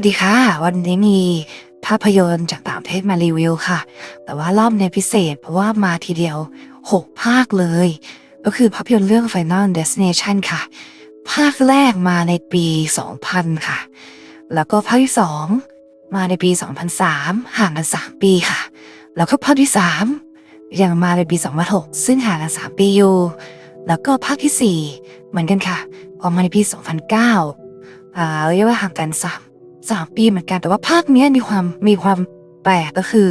วัสดีค่ะ วันนี้มีภาพยนตร์จากต่างประเทศมารีวิวค่ะ แต่ว่ารอบในพิเศษเพราะว่ามาทีเดียว 6 ภาคเลย ก็คือภาพยนตร์เรื่อง Final Destination ค่ะ ภาคแรกมาในปี 2000 ค่ะ แล้วก็ภาคที่ 2 มาในปี 2003 ห่างกัน 3 ปีค่ะ แล้วก็ภาคที่ 3 ยังมาในปี 2006 ซึ่งห่างกัน 3 ปีอยู่ แล้วก็ภาคทีสี่4 เหมือนกันค่ะออกมาในปี 2009อ่าเรียกว่าห่างกันสาม สามปีเหมือนกันแต่ว่าภาคเนี้ยมีความมีความแปลกก็คือ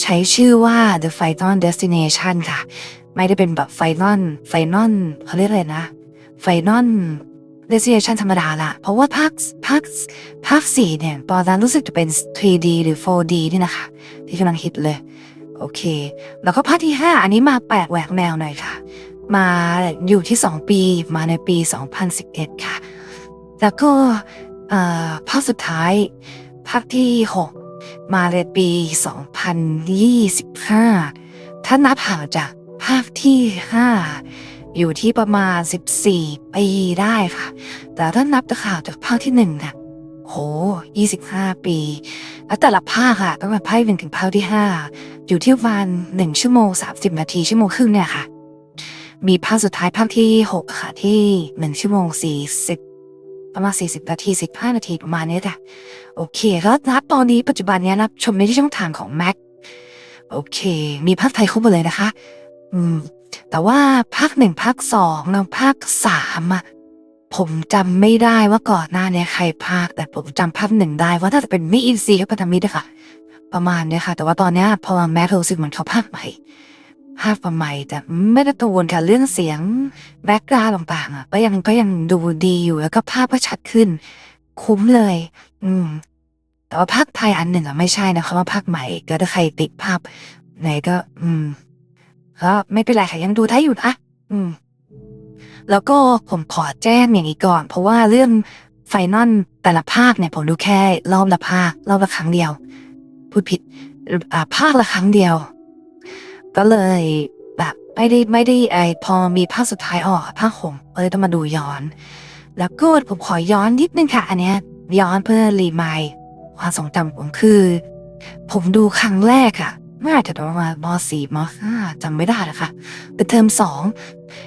ใช้ชื่อว่า The Final Destination ค่ะ ไม่ได้เป็นแบบ Final Final เขาเรียกอะไรนะ Final Destination ธรรมดาละเพราะว่าภาคภาคภาคสี่เนี่ยตอนนั้นรู้สึกจะเป็น 3D หรือ 4D นี่นะคะ ที่กำลังฮิตเลย โอเค แล้วก็ภาคที่ 5 อันนี้มาแปลกแหวกแนวหน่อยค่ะ มาอยู่ที่ 2 ปีมาในปี 2011 ค่ะ แล้วก็ ภาคสุดท้าย ภาคที่ 6 มาในปี 2025 ถ้านับห่างจากภาคที่ 5 อยู่ที่ประมาณ 14 ปีได้ค่ะ แต่ถ้านับจากข่าวจากภาคที่1เนี่ยโห 25 ปี แล้วแต่ละภาคค่ะตั้งแต่ภาคหนึ่งถึงภาคที่ 5 อยู่ที่ประมาณ1ชั่วโมง 30 นาที ชั่วโมงครึ่งเนี่ยค่ะ มีภาคสุดท้ายภาคที่ 6 ค่ะที่ 1 ชั่วโมง 40 ประมาณ 40 นาที 15 นาทีประมาณนี้แหละโอเคแล้วนับตอนนี้ปัจจุบันนี้นับชมในที่ช่องทางของ Mac โอเค มีภาคไทยครบหมดเลยนะคะ อืม แต่ว่าภาคหนึ่งภาคสองแล้วภาคสามอะผมจำไม่ได้ว่าก่อนหน้าเนี้ยใครภาค แต่ผมจำภาคหนึ่งได้ว่าน่าจะเป็นมิอินซีกับพันธมิตรค่ะ ประมาณเนี้ยค่ะ แต่ว่าตอนเนี้ยพอมาแมทรู้สึกเหมือนเขาภาคใหม่ ภาพประใหม่แต่ไม่ได้กังวลค่ะเรื่องเสียงแบ็กกราวด์ต่างๆอะก็ยังก็ยังดูดีอยู่แล้วก็ภาพก็ชัดขึ้น คุ้มเลย อืม แต่ว่าภาคไทยอันหนึ่งอะไม่ใช่นะคะว่าภาคใหม่ก็ถ้าใครติดภาพ ไหนก็ อืมก็ไม่เป็นไรค่ะยังดูได้อยู่นะอืม แล้วก็ผมขอแจ้งอย่างนี้ก่อน เพราะว่าเรื่องไฟนอลแต่ละภาคเนี่ย ผมดูแค่รอบละภาครอบละครั้งเดียว พูดผิด อ่าภาคละครั้งเดียว ก็เลยแบบไม่ได้ไม่ได้ไอพอมีภาคสุดท้ายออกภาคหงก็เลยต้องมาดูย้อน แล้วก็ผมขอย้อนนิดนึงค่ะ อันเนี้ยย้อนเพื่อรีมายความทรงจำผมคือ ผมดูครั้งแรกอะเมื่ออาจจะประมาณมสี่มห้าจำไม่ได้แล้วค่ะเป็นเทอมสอง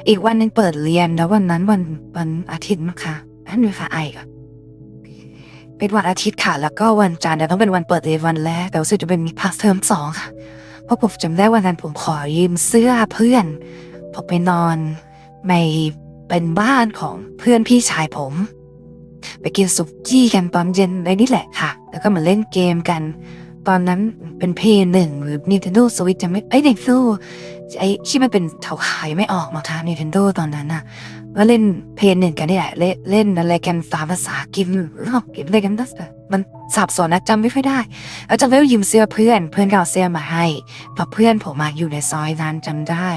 อีกวันนึงเปิดเรียนแล้ววันนั้นวันวันอาทิตย์นะคะนั่นเลยค่ะไอค่ะเป็นวันอาทิตย์ค่ะ แล้วก็วันจันทร์เนี่ยต้องเป็นวันเปิดเรียนวันแรกแต่รู้สึกจะเป็นมีภาคเทอมสองค่ะ เพราะผมจำได้วันนั้นผมขอยืมเสื้อเพื่อน ผมไปนอนในเป็นบ้านของเพื่อนพี่ชายผม ไปกินสุกี้กันตอนเย็นในนี่แหละค่ะ แล้วก็มาเล่นเกมกัน ตอนนั้นเป็นเพย์หนึ่งหรือ Nintendo Switch จะไม่ไอ้ Nintendo ไอ้ที่มันเป็นเถาขายไม่ออกมาค่ะ Nintendo ตอนนั้นน่ะ ก็เล่นเพย์หนึ่งกันนี่แหละเล่นอะไรกันตามภาษากินรอบกินอะไรกันตั้งแต่มันสับสนนะจำไม่ค่อยได้แล้วจำได้ว่ายืมเสื้อเพื่อน เพื่อนก็เอาเสื้อมาให้พราะเพื่อนผมมาอยู่ในซอยนั้นจำได้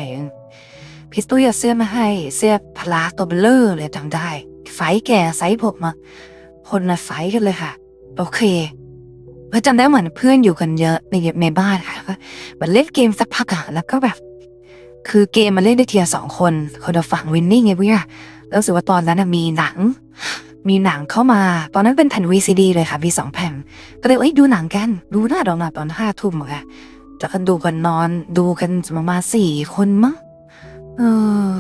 พี่ตุ้ยเอาเสื้อมาให้ เสื้อพลาตัวเบลเลอร์เลยจำได้ ไฟแก่ไซส์ผมมาคนละไฟกันเลยค่ะ โอเคเพราะจำได้เหมือนเพื่อนอยู่กันเยอะในในบ้านค่ะก็มันเล่นเกมสักพักอะแล้วก็แบบ คือเกมมันเล่นได้เทียสองคนคนละฝั่งวินนิ่งไงเพื่อนแล้วรู้สึกว่าตอนนั้นมีหนัง มีหนังเข้ามา ตอนนั้นเป็นแผ่น VCD เลยค่ะมีสองแผ่น ก็เลยเอ้ยดูหนังกัน ดูหน้าดองหนาตอนห้าทุ่มอะค่ะจะกันดูกันนอนดูกันประมาณสี่คนมั้งเออ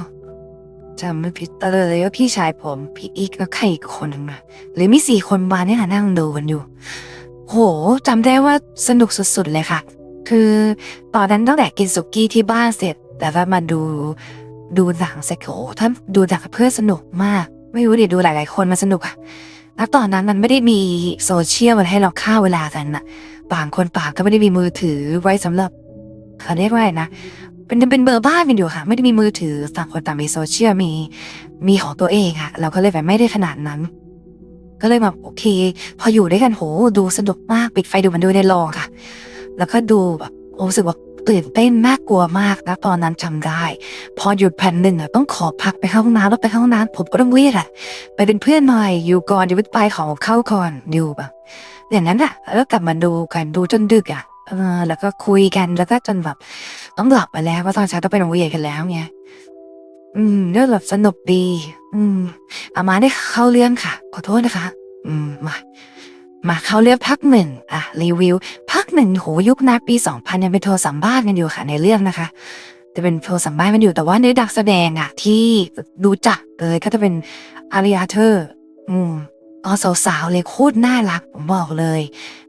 จำไม่ผิดแต่เลยว่าพี่ชายผมพี่อีกแล้วใครอีกคนหนึงนะหรือมีสี่คนบาเนี่ยนั่งดูกันอยู่ โหจำได้ว่าสนุกสุดๆเลยค่ะ คือตอนนั้นตั้งแต่กินสุกี้ที่บ้านเสร็จ แต่ว่ามาดูดูหนังเสร็จโอ้ถ้าดูหนังกับเพื่อสนุกมาก ไม่รู้ดิดูหลายๆคนมันสนุกอะแล้วตอนนั้นมันไม่ได้มีโซเชียลมันให้เราฆ่าเวลากันน่ะต่างคนต่างก็ไม่ได้มีมือถือไว้สำหรับเขาเรียกว่าไรนะ เป็นเป็นเบอร์บ้านกันอยู่ค่ะ ไม่ได้มีมือถือต่างคนต่างมีโซเชียลมีมีของตัวเองค่ะเราก็เลยแบบไม่ได้ขนาดนั้น ก็เลยแบบโอเค พออยู่ด้วยกันโหดูสนุกมากปิดไฟดูมันดูในโรงค่ะ แล้วก็ดูแบบโอ้รู้สึกว่า ตื่นเต้นน่ากลัวมากนะตอนนั้นจำได้ พอหยุดแผ่นหนึ่งอะต้องขอพักไปเข้าห้องน้ำแล้วไปเข้าห้องน้ำผมก็ต้องเรียกอะไปเป็นเพื่อนหน่อยอยู่ก่อนเดี๋ยวไปขอเข้าก่อนอยู่แบบอย่างนั้นอะแล้วกลับมาดูกันดูจนดึกอะเออแล้วก็คุยกันแล้วก็จนแบบต้องหลับไปแล้วว่าตอนเช้าต้องไปโรงเรียนกันแล้วไงอืมเรื่องแบบสนุกดี อืมอามาได้เข้าเรื่องค่ะ ขอโทษนะคะ อืมมา มาเข้าเรื่องภาคหนึ่งอะรีวิวภาคหนึ่งโหยุคนาปี 2000ยังเป็นโทรสัมภาษณ์กันอยู่ค่ะในเรื่องนะคะ จะเป็นโทรสัมภาษณ์กันอยู่แต่ว่าในดักแสดงอะ ที่ดูจักเลยก็จะเป็นอาริอาเธอร์อืมอ๋อสาวๆเลยโคตรน่ารักผมบอกเลย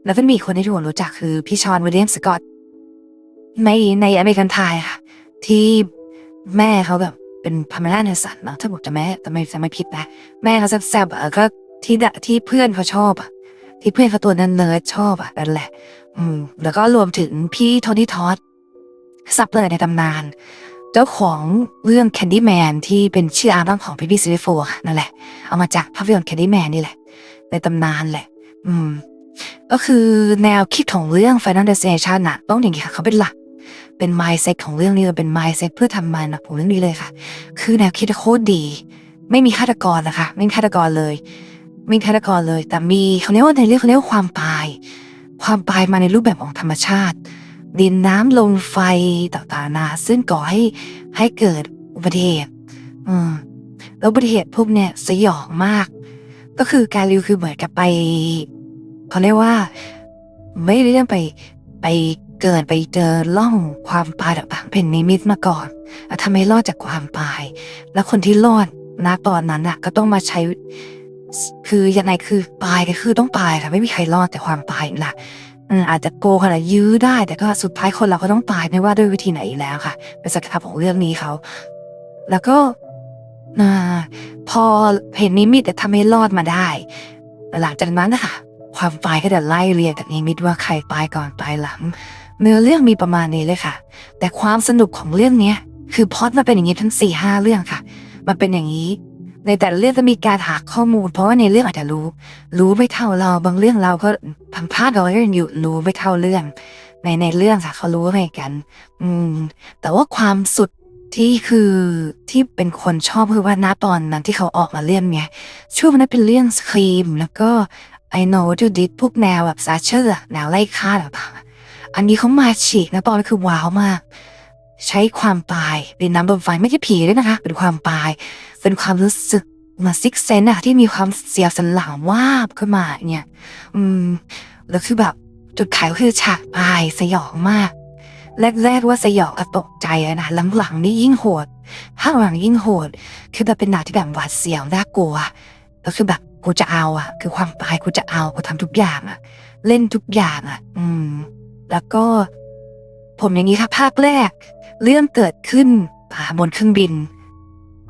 แล้วก็มีคนที่ทุกคนรู้จักคือพี่ชอนวิลเลียมสกอตในในอเมริกันไทยค่ะ ที่แม่เขาแบบเป็นพาเมล่าเนสันเนาะถ้าบอกจะแม่แต่ไม่จะไม่ผิดนะแม่เขาแซ่บๆอะก็ที่ดะที่เพื่อนเขาชอบอะ ที่เพื่อนเขาตัวนั้นเนิร์ดชอบอะนั่นแหละ อืม แล้วก็รวมถึงพี่โทนี่ทอดซับเลยในตำนาน เจ้าของเรื่อง Candyman ที่เป็นชื่ออาร์บัมของพี่พี่ซีรีโฟนั่นแหละ เอามาจากภาพยนตร์ Candyman นี่แหละ ในตำนานแหละ อืม ก็คือแนวคิดของเรื่อง Final Destination น่ะ ต้องอย่างนี้ค่ะเขาเป็นหลักเป็น mindset ของเรื่องนี้เลยเป็น mindset เพื่อทำมันนะผมเรื่องนี้เลยค่ะ คือแนวคิดโคตรดี ไม่มีฆาตกรนะคะ ไม่มีฆาตกรเลย ไม่มีฆาตกรเลย แต่มีเขาเรียกว่าในเรื่องเขาเรียกว่าความตาย ความตายมาในรูปแบบของธรรมชาติ ดินน้ำลมไฟต่างๆนานาซึ่งก่อให้ให้เกิดอุบัติเหตุอืมแล้วอุบัติเหตุพวกเนี่ยสยองมาก ก็คือการรีวิวคือเหมือนกับไปเขาเรียกว่า ไม่ได้เรื่องไปไปเกิดไปเจอล่องความตายต่างๆเป็นนิมิตมาก่อนแล้วทำให้รอดจากความตาย แล้วคนที่รอดนะตอนนั้นอะ ก็ต้องมาใช้ คือยังไงคือตายก็คือต้องตายค่ะไม่มีใครรอดแต่ความตายน่ะอืมอาจจะโกงขนาดยื้อได้ แต่ก็สุดท้ายคนเราก็ต้องตายไม่ว่าด้วยวิธีไหนแล้วค่ะ เป็นสัจธรรมของเรื่องนี้เขา แล้วก็อ่าพอเห็นนิมิตแต่ทำให้รอดมาได้ หลังจากนั้นนะคะความตายก็จะไล่เรียงจากนิมิตว่าใครตายก่อนตายหลัง เนื้อเรื่องมีประมาณนี้เลยค่ะ แต่ความสนุกของเรื่องเนี้ยคือพอดมันเป็นอย่างนี้ทั้งสี่ห้าเรื่องค่ะ มันเป็นอย่างนี้ ในแต่ละเรื่องจะมีการหาข้อมูล เพราะว่าในเรื่องอาจจะรู้ รู้ไม่เท่าเราบางเรื่องเราก็พังพลาดเราก็ยังอยู่รู้ไม่เท่าเรื่อง ในในเรื่องค่ะเขารู้อะไงกัน อืม แต่ว่าความสุดที่คือที่เป็นคนชอบคือว่าณตอนนั้นที่เขาออกมาเรื่องเนี้ยช่วงนั้นเป็นเรื่องสครีมแล้วก็ I know what you did พวกแนวแบบซาเชอร์แนวไล่ฆ่าต่างๆอันนี้เขามาฉีกนะตอนนั้คือว้าวมาก ใช้ความตายเป็นน้ำลมไฟไม่ใช่ผีด้วยนะคะ เป็นความตาย เป็นความรู้สึกมาซิกเซนอะที่มีความเสียวสันหลังวาบขึ้นมาเนี่ย อืม แล้วคือแบบจุดขายก็คือฉากตายสยองมาก แรกๆว่าสยองกับตกใจอะนะหลังๆนี่ยิ่งโหดภาคหลังยิ่งโหด คือแบบเป็นหนังที่แบบหวาดเสียวน่ากลัวแล้วคือแบบกูจะเอาอะคือความตายกูจะเอากูทำทุกอย่างอะเล่นทุกอย่างอะอืม แล้วก็ ผมอย่างนี้ค่ะภาคแรก เรื่องเกิดขึ้นป่าบนเครื่องบิน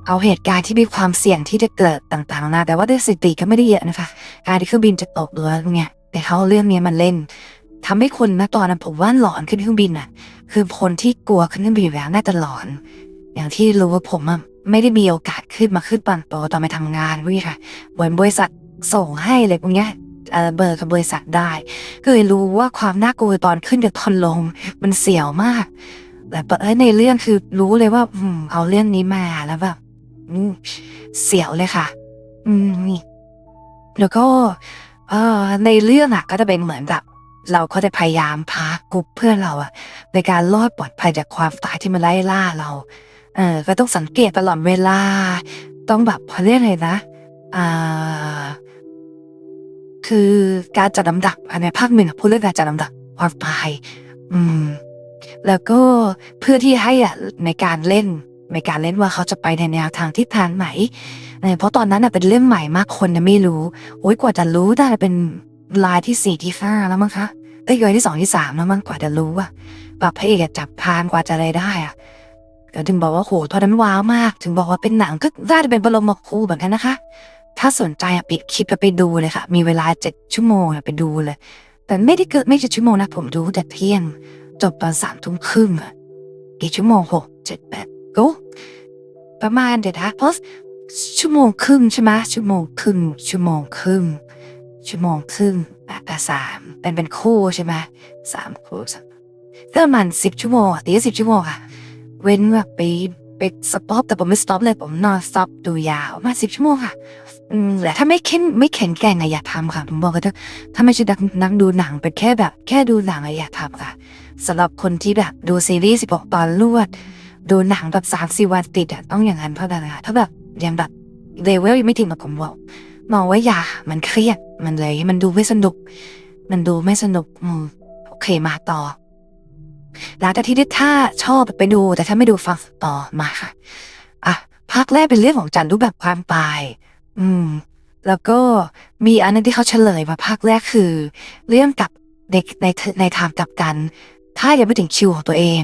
เอาเหตุการณ์ที่มีความเสี่ยงที่จะเกิดต่างๆนานาแต่ว่าด้วยสติก็ไม่ได้เยอะนะคะการที่เครื่องบินจะตกหรืออะไรเงี้ยแต่เขาเรื่องนี้มันเล่นทำให้คนนะตอนนั้นผมว่าหลอนขึ้นเครื่องบินน่ะ คือคนที่กลัวขึ้นเครื่องบินแล้วน่าจะหลอน อย่างที่รู้ว่าผมอะไม่ได้มีโอกาสขึ้นมาขึ้นปันโตตอนไปทำงานวิค่ะเหมือนบริษัทส่งให้เลยพวกเนี้ยเบอร์กับบริษัทได้ ก็เลยรู้ว่าความน่ากลัวตอนขึ้นกับตอนลงมันเสี่ยวมาก แต่เอ้ยในเรื่องคือรู้เลยว่า อืม เอาเรื่องนี้มาแล้วแบบเสียวเลยค่ะ อืมนี่แล้วก็ เออในเรื่องอะก็จะเป็นเหมือนแบบเราก็จะพยายามพากลุ่มเพื่อนเราอะในการรอดปลอดภัยจากความตายที่มันไล่ล่าเรา เออ ก็ต้องสังเกตตลอดเวลา ต้องแบบเขาเรียกอะไรนะ อ่า คือการจัดลำดับอันในภาคหนึ่งพูดเรื่องการจัดลำดับความตาย อืม แล้วก็เพื่อที่ให้อะในการเล่นในการเล่นว่าเขาจะไปในแนวทางทิศทางไหน เพราะตอนนั้นอะเป็นเรื่องใหม่มากคนน่ะไม่รู้ โอ้ยกว่าจะรู้ได้เป็นลายที่สี่ที่ห้าแล้วมั้งคะ เอ้ยลายที่สองที่สามแล้วมั้งกว่าจะรู้อะแบบพระเอกจับพานกว่าจะอะไรได้อะก็ถึงบอกว่าโหตอนนั้นว้าวมาก ถึงบอกว่าเป็นหนังก็น่าจะเป็นบรมครูเหมือนกันนะคะ ถ้าสนใจปิดคลิปไปดูเลยค่ะ มีเวลาเจ็ดชั่วโมงอะไปดูเลย แต่ไม่ได้เกินไม่เจ็ดชั่วโมงนะผมดูแต่เที่ยง จบตอนสามทุ่มครึ่งอะกี่ชั่วโมงหกเจ็ดแปดก็ประมาณเดี๋ยวนะเพราะชั่วโมงครึ่งใช่ไหมชั่วโมงครึ่งชั่วโมงครึ่งชั่วโมงครึ่งอะแต่สามเป็นเป็นคู่ใช่ไหมสามคู่สามก็ประมาณสิบชั่วโมงตีสิบชั่วโมงอะเว้นแบบไปไปสต็อปแต่ผมไม่สต็อปเลยผมนอนสต็อปดูยาวมาสิบชั่วโมงค่ะอืมแต่ถ้าไม่เข้นไม่แข็งแกร่งอะอย่าทำค่ะผมบอกเลยถ้าถ้าไม่ใช่นักนักดูหนังเป็นแค่แบบ แค่ดูหนังอะอย่าทำค่ะ สำหรับคนที่แบบดูซีรีส์สิบกตอนรวด ดูหนังแบบสามสี่วันติดอะต้องอย่างนั้นเพราะอะไรคะถ้าแบบยังแบบเลเวลยังไม่ถึงมาผมบอกมองว่าอย่ามันเครียดมันเลยมันดูไม่สนุก มันดูไม่สนุกอืมโอเคมาต่อหลังจากที่ถ้าชอบไปดู แต่ถ้าไม่ดูฟังต่อมาค่ะอะภาคแรกเป็นเรื่องของจันรูปแบบความตาย อืม แล้วก็มีอันนึงที่เขาเฉลยมาภาคแรกคือ เรื่องกับในในในทางกับกัน ถ้ายังไม่ถึงคิวของตัวเอง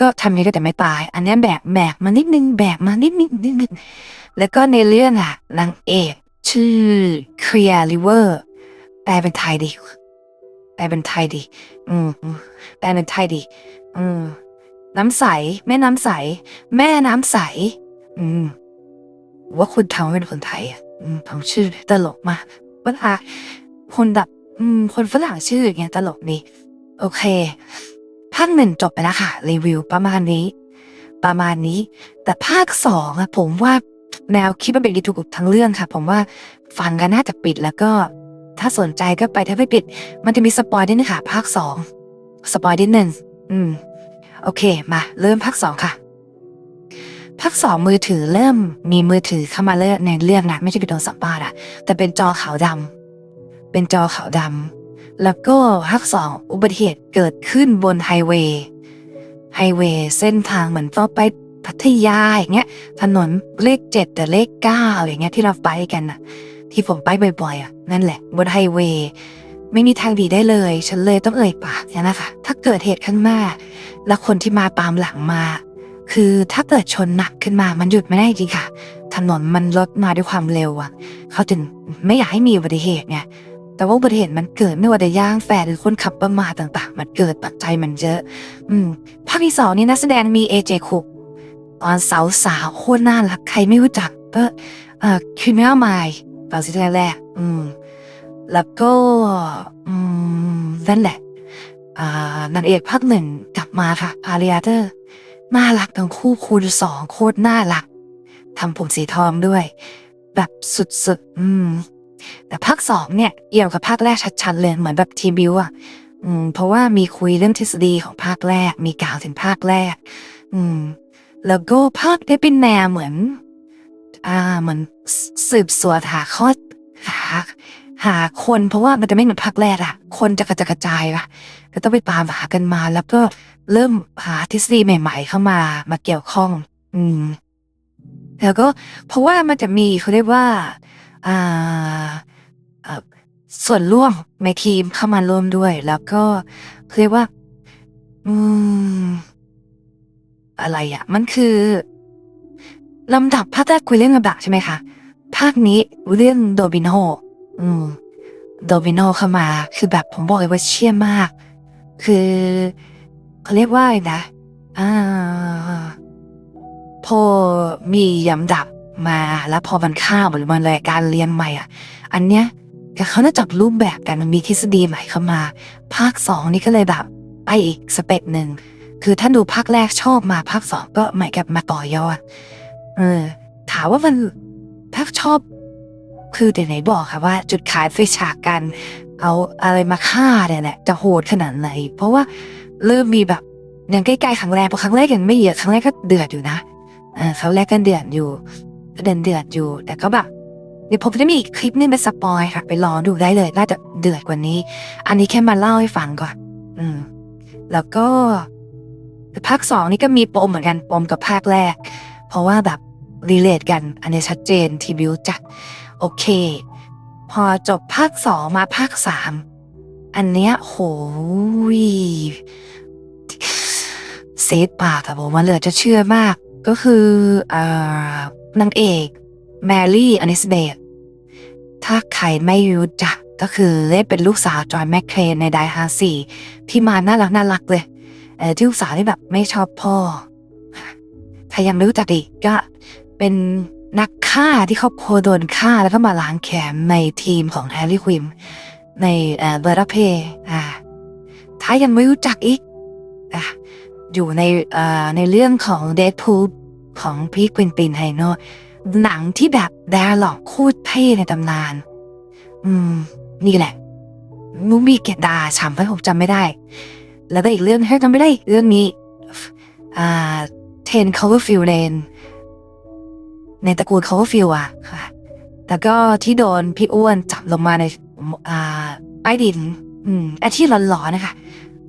ก็ทำยังไงก็แต่ไม่ตาย อันนี้แบกแบกมานิดนึงแบกมานิดนิดนิดนึงแล้วก็ในเรื่องอะนางเอกชื่อเคลียร์ริเวอร์แปลเป็นไทยดิแปลเป็นไทยดิอืมแปลเป็นไทยดิอืมน้ำใส แม่น้ำใส แม่น้ำใส อืมว่าคุณทำเป็นคนไทยอะอืมผมชื่อตลกมากเวลาคนแบบคนฝรั่งชื่ออย่างเงี้ยตลกดีโอเคาคหนึ่งจบไปแล้วค่ะ รีวิวประมาณนี้ ประมาณนี้ แต่ภาคสองอะผมว่าแนวคิดมันเป็นดีถูกทั้งเรื่องค่ะ ผมว่าฟังกันน่าจะปิดแล้วก็ ถ้าสนใจก็ไปถ้าไม่ปิด มันจะมีสปอยนิดนึงค่ะภาคสองสปอยนิดนึงอืม โอเค มา เริ่มภาคสองค่ะภาคสองมือถือเริ่มมีมือถือเข้ามาเลือกในเรื่องนะไม่ใช่เป็นโทรศัพท์บ้านอะแต่เป็นจอขาวดำเป็นจอขาวดำ แล้วก็ภาคสองอุบัติเหตุเกิดขึ้นบนไฮเวย์ไฮเวย์เส้นทางเหมือนต้องไปพัทยาอย่างเงี้ย ถนนเลขเจ็ดแต่เลขเก้าอย่างเงี้ยที่เราไปกันน่ะ ที่ผมไปบ่อยๆอะนั่นแหละ บนไฮเวย์ไม่มีทางดีได้เลย ฉันเลยต้องเอ่ยปากเนี่ยนะคะ ถ้าเกิดเหตุขึ้นมาแล้วคนที่มาตามหลังมา คือถ้าเกิดชนหนักขึ้นมามันหยุดไม่ได้จริงค่ะ ถนนมันรถมาด้วยความเร็วอะ เขาถึงไม่อยากให้มีอุบัติเหตุไง แต่ว่าอุบัติเหตุมันเกิดไม่ว่าจะย่างแฟนหรือคนขับประมาทต่าง ๆ มันเกิดปัจจัยมันเยอะ อืมภาคที่สองนี่นักแสดงมีเอเจคุกตอนสาวสาวๆโคตรน่ารักใครไม่รู้จักก็เอ่อคิมเมลไมล์ตอนซีซั่นแรกอืมแล้วก็อืมนั่นแหละอ่านางเอกภาคหนึ่งกลับมาค่ะอาริอาเตอร์น่ารักทั้งคู่คูณสองโคตรน่ารักทำผมสีทองด้วย แบบสุดๆ อืม แต่ภาคสองเนี่ยเอี่ยวกับภาคแรกชัดๆเลยเหมือนแบบทีบิวอะอืมเพราะว่ามีคุยเรื่องทฤษฎีของภาคแรก มีกล่าวถึงภาคแรก อืม แล้วก็ภาคได้เป็นแนวเหมือน อ่าเหมือนสืบสวนหาข้อหาหาคนเพราะว่ามันจะไม่เหมือนภาคแรกอะคนจะกระจายกระจายอะก็ต้องไปตามหากันมา แล้วก็เริ่มหาทฤษฎีใหม่ๆ เข้ามามาเกี่ยวข้อง อืม แล้วก็เพราะว่ามันจะมีเขาเรียกว่า ส่วนร่วมในทีมเข้ามาร่วมด้วย แล้วก็เรียกว่า อืม อะไรอะมันคือลำดับภาคแรกคุยเรื่องลำดับใช่ไหมคะ ภาคนี้เรื่องโดบิโนอืม โดบิโนเข้ามา คือแบบผมบอกเลยว่าเชี่ยมาก คือเขาเรียกว่าไรนะ อ่าพอมียำดับ มาแล้วพอมันข้ามหรือมันรายการเรียนใหม่อะ อันเนี้ยก็เขาน่าจับรูปแบบกันมันมีทฤษฎีใหม่เข้ามา ภาคสองนี่ก็เลยแบบไปอีกสเปกหนึ่งคือถ้าดูภาคแรกชอบมาภาคสองก็หมายกับมาต่อยอดเออ ถามว่ามันภาคชอบ คือแต่ไหนบอกค่ะว่า จุดขายไฟฉากกัน เอาอะไรมาฆ่าเนี่ยแหละจะโหดขนาดไหน เพราะว่าเริ่มมีแบบอย่างใกล้ๆครั้งแรกพราะครั้งแรกยังไม่เยอะครั้งแรกก็เดือดอยู่นะเออครั้งแรกก็เดือดอยู่ เดินเดือดอยู่ แต่ก็แบบเดี๋ยวผมจะมีอีกคลิปนึงเป็นสปอยค่ะ ไปรอดูได้เลยน่าจะเดือดกว่านี้ อันนี้แค่มาเล่าให้ฟังก่อนอืม แล้วก็ภาคสองนี่ก็มีปมเหมือนกันปมกับภาคแรก เพราะว่าแบบรีเลทกัน อันนี้ชัดเจนทีบิวจัดโอเค พอจบภาคสองมาภาคสามอันเนี้ยโหยเซตปากอะผมมันเหลือจะเชื่อมาก ก็คืออ่า นางเอก แมรี่อนิสเบธถ้าใครไม่รู้จักก็คือเล่นเป็นลูกสาวจอห์นแมคเคลนในไดฮาสี่ที่มาน่ารักน่ารักเลยเออที่ลูกสาวที่แบบไม่ชอบพ่อ ถ้ายังไม่รู้จักอีกก็เป็นนักฆ่าที่ครอบครัวโดนฆ่าแล้วก็มาล้างแค้นในทีมของแฮร์รี่ควิมในเอ่อเบอร์เพอ่าถ้ายังไม่รู้จักอีกอะอยู่ในเอ่อในเรื่องของเด p พู ของพี่ควินปินไฮโนหนังที่แบบดาหลอกคูดเท่ในตำนาน อืม นี่แหละมูมีเกตดาฉ่ำไปผมจำไม่ได้ แล้วก็อีกเรื่องให้จำไม่ได้เรื่องนี้ อ่าเทนคา v ร์ฟิลเลนในตระกูลคา v ร์ฟิลอะค่ะแล้วก็ที่โดนพี่อ้วนจับลงมาในอ่าใต้ดิน อืมแต่ที่หลอนๆนะคะ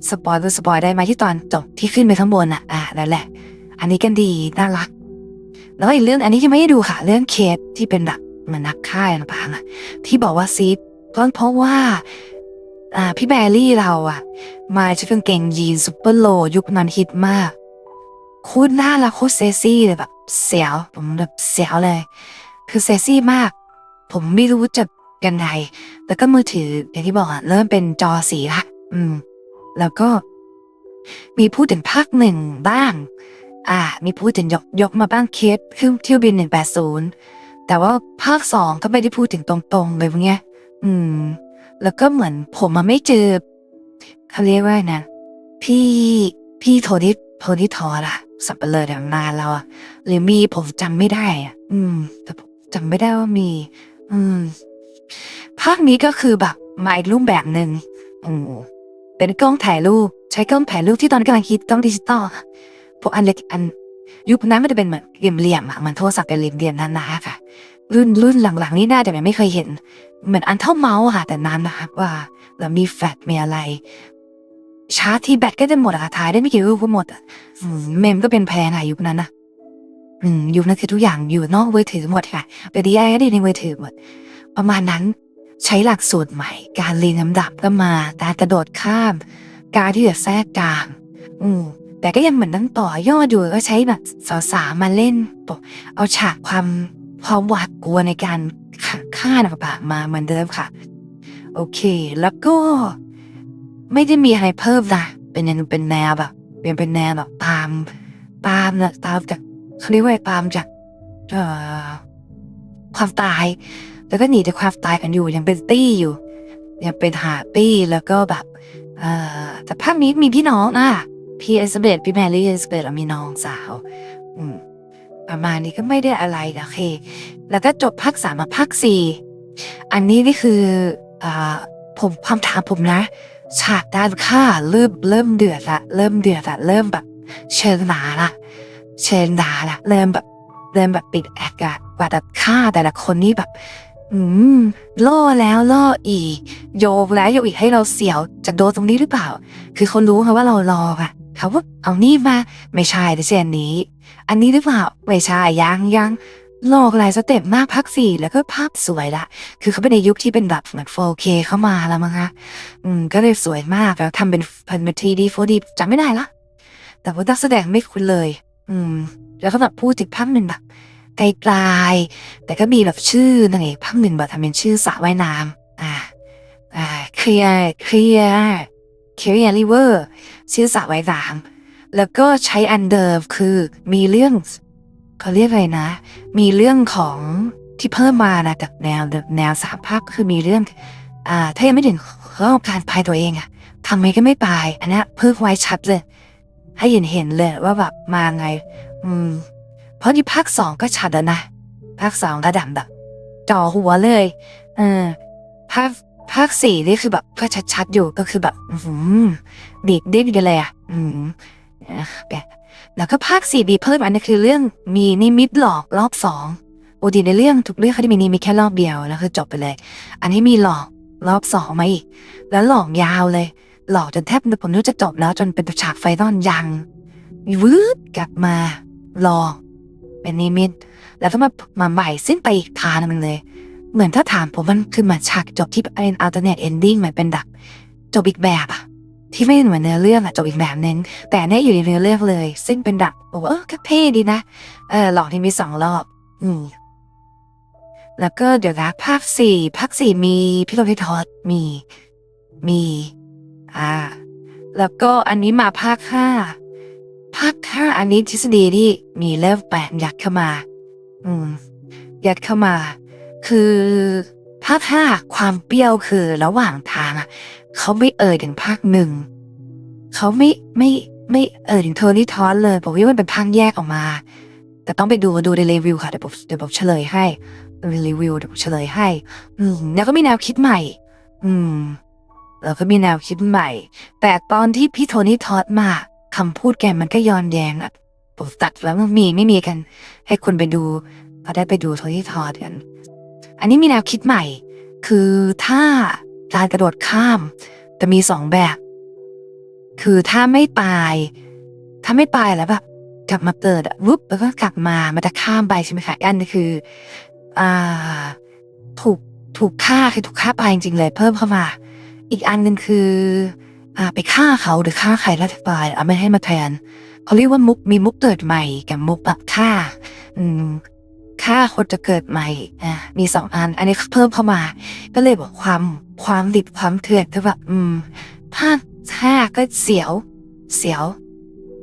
สปอยล์สปอยได้ไหมที่ตอนจบที่ขึ้นไปข้างบนอะอ่านั่นแหละ อันนี้กันดีน่ารัก แล้วอีกเรื่องอันนี้ที่ไม่ได้ดูค่ะ เรื่องเคสที่เป็นแบบมือนนักฆ่าอะไรต่างๆอะที่บอกว่าซีดเพราะเพราะว่าอ่าพี่แบรี่เราอะมาชุดกางเกงยีนซูเปอร์โลยุคนั้นฮิตมากโคตรน่ารักโคตรเซซี่เลยแบบเสียวผมแบบเสียวเลย คือเซซี่มาก ผมไม่รู้จะยังไงแล้วก็มือถืออย่างที่บอกอะเริ่มเป็นจอสีละอืม แล้วก็มีพูดถึงภาคหนึ่งบ้าง อ่า มีพูดถึงยกยกมาบ้างเคสเครื่องเที่ยวบินหนึ่งแปดศูนย์แต่ว่าภาคสองก็ไม่ได้พูดถึงตรงๆเลยวกเนี้ย อืม แล้วก็เหมือนผมมาไม่เจอเขาเรียกว่านะ พี่พี่โทนี่โทนี่ทอล่ะ สับเปลือแต่นานแล้วอะหรือมีผมจำไม่ได้อะอืม แต่ผมจำไม่ได้ว่ามี อืม ภาคนี้ก็คือแบบมาอีกรูปแบบหนึ่งอืมเป็นกล้องถ่ายรูปใช้กล้องถ่ายรูปที่ตอนนนกำลังคิดกล้องดิจิตอล พวกอันเล็กอัน ยุคนั้นมันจะเป็นเหมือนเหลี่ยมๆอะเหมือนโทรศัพท์เป็นเหลี่ยมๆนานๆค่ะ รุ่นรุ่นหลังๆนี่น่าจะยังไม่เคยเห็น เหมือนอันเท่าเมาส์ค่ะ แต่นานนะครับว่าแล้วมีแฟลชมีอะไร ชาร์จที่แบตก็จะหมดอะค่ะถ่ายได้ไม่กี่รูปก็หมดอะอืมเมมก็เป็นแพงอะยุคนั้นนะอืมยุคนั้นคือทุกอย่างอยู่นอกมือถือหมดค่ะไปดีไอก็ด้ในมือถือหมด ประมาณนั้นใช้หลักสูตรใหม่ การเรียงลำดับก็มา การกระโดดข้าม การที่จะแทรกกลางอืม แต่ก็ยังเหมือนตั้งต่อยอดอยู่ก็ใช้แบบสาวๆมาเล่นปะเอาฉากความความหวาดกลัวในการฆ่าหนักปากมาเหมือนเดิมค่ะ โอเค แล้วก็ ไม่ได้มีอะไรเพิ่มนะเป็นยังเป็นแนวแบบเป็นเป็นแนวแบบตามตามนะตามจากเขาเรียกว่าตามจากเอ่อความตาย แล้วก็หนีจากความตายกันอยู่ยังเป็นตี้อยู่ยังเป็นหาตี้แล้วก็แบบ เอ่อแต่ภาคนี้มีพี่น้องนะ พี่เอลิซาเบธพี่แมรี่เอลิซาเบธแล้วมีน้องสาว อืม ประมาณนี้ก็ไม่ได้อะไรนะโอเค แล้วก็จบภาคสามมาภาคสี่อันนี้นี่คืออ่าผมความถามผมนะ ฉากด้านข้าเริ่มเริ่มเดือดละเริ่มเดือดละเริ่มแบบ เชิงหนาละเชิงหนาละเริ่มแบบเริ่มแบบปิดแอกอะกว่าแต่ฆ่าแต่ละคนนี่แบบ อืมล่อแล้วล่ออีก โยกแล้วโยกอีกให้เราเสียวจะโดนตรงนี้หรือเปล่า คือเขารู้ค่ะว่าเรารอค่ะ เขาว่าเอานี่มา ไม่ใช่แต่เช่นนี้ อันนี้หรือเปล่าไม่ใช่ยังยังโลกหลายสเต็ปมากพักสี่แล้วก็ภาพสวยละ คือเขาเป็นในยุคที่เป็นแบบเหมือน 4K เข้ามาแล้วมั้งคะอืมก็เลยสวยมากแล้วทำเป็นพันเป็นทีดีโฟดีจำไม่ได้ละ แต่ว่านักแสดงไม่คุ้นเลย อืม แล้วก็แบบพูดถึงภาพหนึ่งแบบไกลๆแต่ก็มีแบบชื่อนางเอกภาคหนึ่งแบบทำเป็นชื่อสระว่ายน้ำอ่าอ่าเคลียร์เคลียร์ เคลียร์ริเวอร์ชื่อสระไว่ายน้ำแล้วก็ใช้อันเดิมคือมีเรื่องเขาเรียกอะไรนะ มีเรื่องของที่เพิ่มมานะจากแนวแนวสามภาคคือมีเรื่องอ่าถ้ายังไม่ถึงข้อการพายตัวเองอะทำไมก็ไม่ไปอันนี้เพิ่มไว้ชัดเลย ให้เห็นเห็นเลยว่าแบบมาไง อืม เพราะที่ภาคสองก็ชัดแล้วนะ ภาคสองระดับแบบจ่อหัวเลย เออภาค ภาคสี่นี่คือแบบก็ชัดๆอยู่ก็คือแบบอืมดีดดิ้นกันเลยอะแล้วก็ภาคสี่มีเพิ่มอันนี้คือเรื่องมีนิมิตหลอกรอบสองปกติในเรื่องทุกเรื่องเขาจะมีนิมิตแค่รอบเดียวแล้วคือจบไปเลย อันนี้มีหลอกรอบสองมาอีก แล้วหลอกยาวเลย หลอกจนแทบผมนึกจะจบแล้วจนเป็นฉากไฟนอนยังวืดกลับมาหลอกเป็นนิมิต แล้วก็มามาใหม่สิ้นไปอีกทางหนึงเลย เหมือนถ้าถามผมมันคือเหมือนฉากจบที่เป็น alternate ending เหมือนเป็นแบบจบอีกแบบอะที่ไม่เหมือนเนื้อเรื่องอะจบอีกแบบนึงแต่เนี้ยอยู่ในเนื้อเรื่องเลย ซึ่งเป็นแบบโอ้เออก็เท่ดีนะเออหลอกที่มีสองรอบ อืมแล้วก็เดี๋ยวนะภาคสี่ภาคสี่มีพี่โรพี่ทอดมีมี อ่า แล้วก็อันนี้มาภาคห้าภาคห้าอันนี้ทฤษฎีที่มีเริ่มแปลกยัดเข้ามา อืมยัดเข้ามา คือภาคห้าความเปรี้ยวคือระหว่างทางอะเขาไม่เอ่ยถึงภาคหนึ่งเขาไม่ไม่ไม่เอ่ยถึงโทนี่ทอสเลยบอกว่ามันเป็นภาคแยกออกมา แต่ต้องไปดูดูในรีวิวค่ะเดี๋ยวผมเดี๋ยวผมเฉลยให้รีวิวเดี๋ยวผมเฉลยให้ อืมแล้วก็มีแนวคิดใหม่ อืมแล้วก็มีแนวคิดใหม่ แต่ตอนที่พี่โทนี่ทอสมาคำพูดแกมันก็ย้อนแย้งอะผมตัดแล้วมันมีไม่มีกัน ให้คุณไปดูเขาได้ไปดูโทนี่ทอสกัน อันนี้มีแนวคิดใหม่ คือถ้าการกระโดดข้ามแต่มีสองแบบ คือถ้าไม่ตาย ถ้าไม่ตายแล้วแบบกลับมาเกิดวุบแล้วก็กลับมามันจะข้ามไปใช่ไหมคะอันนึงคืออ่าถูกถูกฆ่าคือถูกฆ่าไปจริงๆเลย เพิ่มเข้ามา อีกอันหนึ่งคืออ่าไปฆ่าเขาหรือฆ่าใครแล้วตายเอาไม่ให้มาแทนเขาเรียกว่ามุกมีมุกเกิดใหม่กับมุกแบบฆ่า อืม ฆ่าคนจะเกิดใหม่อ่ามีสองอัน อันนี้เพิ่มเข้ามา ก็เลยบอกความความดิบความเถื่อนคือแบบอืมภาคห้าก็เสียว เสียว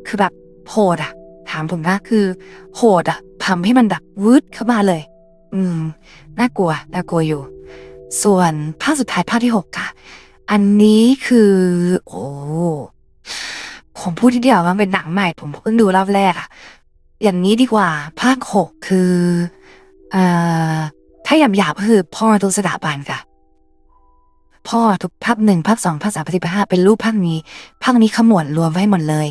คือแบบโหดอะถามผมนะคือโหดอะทำให้มันแบบวืดเข้ามาเลย อืมน่ากลัวน่ากลัวอยู่ ส่วนภาคสุดท้ายภาคที่หกค่ะ อันนี้คือ โอ้ผมพูดทีเดียวมันเป็นหนังใหม่ ผมเพิ่งดูรอบแรกอะ อย่างนี้ดีกว่า ภาคหกคือเอ่อถ้าหยาบหยาบๆก็คือ พ่อตัวสถาบันค่ะ พ่อทุกภาคหนึ่งภาคสองภาคสามภาคสี่ภาคห้าเป็นรูปภาคนี้ภาคนี้ขมวดรวมไว้หมดเลย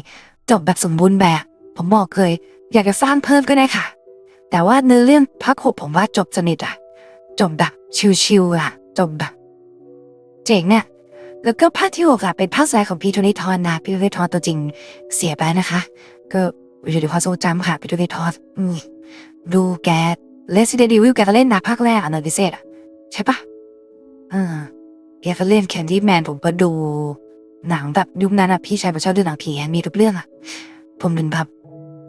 จบแบบสมบูรณ์แบบ ผมบอกเคย อยากจะสร้างเพิ่มก็ได้ค่ะ แต่ว่าเนื้อเรื่องภาคหกผมว่าจบสนิทอะจบแบบชิวๆอะจบแบบเจ๋งเนี่ยแล้วก็ภาคที่หกอะเป็นภาคแรกของพีโทนิทอนนะพีโทนิทอนตัวจริงเสียไปนะคะ ก็ อยู่ในความทรงจำค่ะพีโทนิทอนอืมดูแกเลสเดดิวิลแกก็เล่นนะภาคแรกอะเนอร์ดิเซตอะใช่ปะเออแกก็เล่นแคนดี้แมนผมก็ดูหนังแบบยุคนั้นอะพี่ชายผมชอบดูหนังผีมีทุกเรื่องอะ ผมเป็นแบบ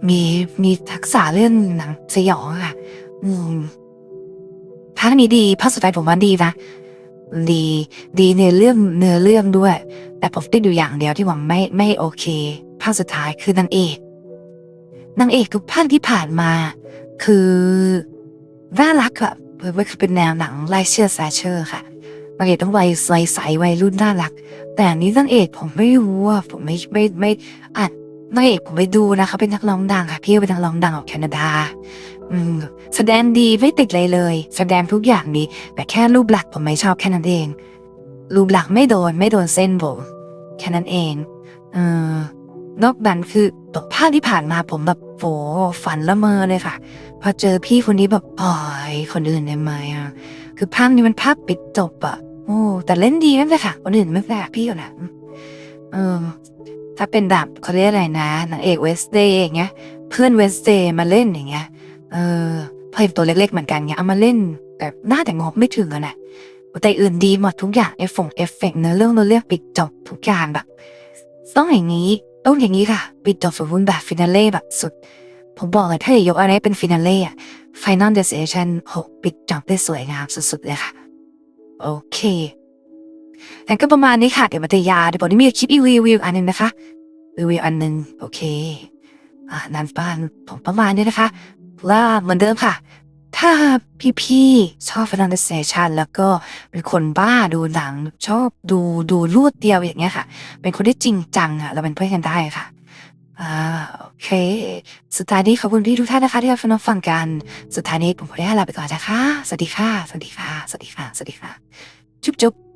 มีมีทักษะเรื่องหนังสยองอะอืมภาคนี้ดีภาคสุดท้ายผมว่าดีนะดีดีในเรื่องเนื้อเรื่องด้วย แต่ผมติดอยู่อย่างเดียวที่ว่าไม่ไม่โอเค ภาคสุดท้ายคือนางเอก นางเอกทุกภาคที่ผ่านมา คือน่ารักอะเพื่อคือเป็นแนวหนังไลเชอร์แซเชอร์ค่ะนางเอกต้องวัยใสวัยรุ่นน่ารัก แต่อันนี้นางเอกผมไม่รู้ว่าผมไม่ไม่ไม่อ่านางเอกผมไปดูนะคะเป็นนักร้องดังค่ะพี่เป็นนักร้องดังของแคนาดาอืมแสดงดีไม่ติดเลยเลย แสดงทุกอย่างดีแต่แค่รูปหลักผมไม่ชอบแค่นั้นเอง รูปหลักไม่โดนไม่โดนเส้นผมแค่นั้นเองเออนอกนั้นคือ ตกภาคที่ผ่านมาผมแบบโหฝันละเมอเลยค่ะ พอเจอพี่คนนี้แบบปล่อยคนอื่นได้ไหมอะคือภาคนี้มันภาคปิดจบอะโอ้แต่เล่นดีไม่เป็นค่ะ คนอื่นไม่แปลกพี่อยู่นะเออ ถ้าเป็นแบบเขาเรียกอะไรนะนางเอกเวสเดย์อย่างเงี้ย เพื่อนเวสเดย์มาเล่นอย่างเงี้ยเออพอเห็นตัวเล็กๆเหมือนกันเงี้ยเอามาเล่นแต่หน้าแต่งบไม่ถึงอะนะแต่อื่นดีหมดทุกอย่างเอฟฟงเอฟเฟกต์เนื้อเรื่องเนื้อเรื่องปิดจบทุกอย่างแบบต้องอย่างนี้ ต้องอย่างนี้ค่ะ ปิดจบสมบูรณ์แบบฟินาเล่แบบสุด ผมบอกเลยถ้าจะยกอะไรเป็นฟินาเล่อะไฟนอลเดสเ t ชันหกปิดจบได้สวยงามสุดๆเลยค่ะ โอเคแต่ก็ประมาณนี้ค่ะ เดี๋ยวมาตยาเดี๋ยวบอกนี่มีคลิปอีรีวิวอันหนึ่งนะคะรีวิวอันหนึ่งโอเค อ่านานบ้านผมประมาณนี้นะคะว่าเหมือนเดิมค่ะ ถ้าพี่ๆชอบฟันเดเซชันแล้วก็เป็นคนบ้าดูหนังชอบดูดูรวดเดียวอย่างเงี้ยค่ะ เป็นคนที่จริงจังอะเราเป็นเพื่อนกันได้ค่ะอ่าโอเค สุดท้ายนี้ขอบคุณพี่ทุกท่านนะคะ ที่รับฟังกัน สุดท้ายนี้ผมขออนุญาตลาไปก่อนนะคะ สวัสดีค่ะ สวัสดีค่ะ สวัสดีค่ะ สวัสดีค่ะ จุ๊บจุ๊บ